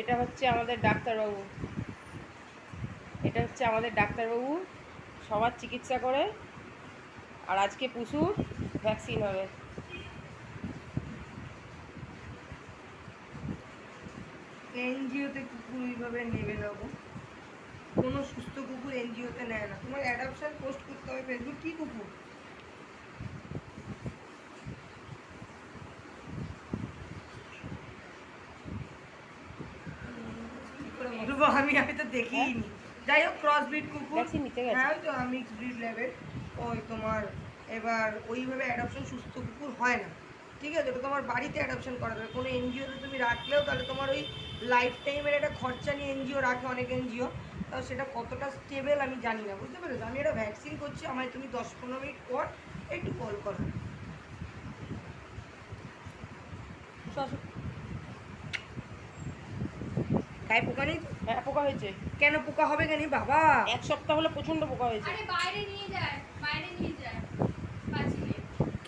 এটা হচ্ছে আমাদের ডাক্তারবাবু। এটা হচ্ছে আমাদের ডাক্তারবাবু। সবার চিকিৎসা করে। আর আজকে পশুর ভ্যাকসিন হবে। এনজিওতে কুকুর এইভাবে নেবে না কোনো সুস্থ কুকুর এনজিওতে নেয় না। তোমার অ্যাডাপশন পোস্ট করতে হবে ফেসবুক কি কুকুর কি করে বলব আমি আমি তো দেখিনি। যাই হোক ক্রস ব্রিড কুকুর হ্যাঁ ওই তো মিক্স ব্রিড লেভেল ওই তোমার এবার ওইভাবে অ্যাডাপশন সুস্থ কুকুর হয় না। ঠিক আছে ওটা তোমার বাড়িতে অ্যাডাপশন করা যাবে। কোনো এনজিওতে তুমি রাখলেও তাহলে তোমার ওই লাইফ টাইমের একটা খরচা নিয়ে এনজিও রাখে অনেক এনজিও তাও সেটা কতটা স্টেবল আমি জানি না বুঝতে পেরেছ? আমি এটা ভ্যাকসিন করছি আমায় তুমি দশ পনেরো মিনিট পর একটু কল করো। গায়ে পোকা নেই? হ্যাঁ পোকা হয়েছে। কেন পোকা হবে কেন? বাবা। এক সপ্তাহ হলে প্রচণ্ড পোকা হয়েছে। আরে বাইরে নিয়ে যায় বাইরে নিয়ে যায়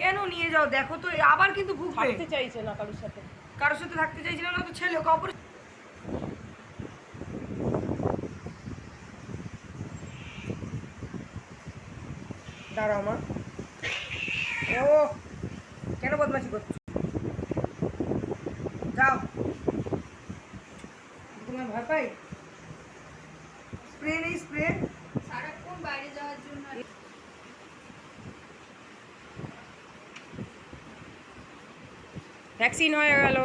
কেন নিয়ে যাও? দেখো তো আবার কিন্তু ভুগবে। থাকতে চাইছে না কারোর সাথে। কারোর সাথে থাকতে চাইছিল না তো ছেলে ওকে অপর দাঁড়াও মা। ও কেন বদমাশি করছ যাও তোমার ভয় পাই? স্প্রে নেই স্প্রে সারাক্ষণ বাইরে যাওয়ার জন্য ভ্যাকসিন হয়ে গেল।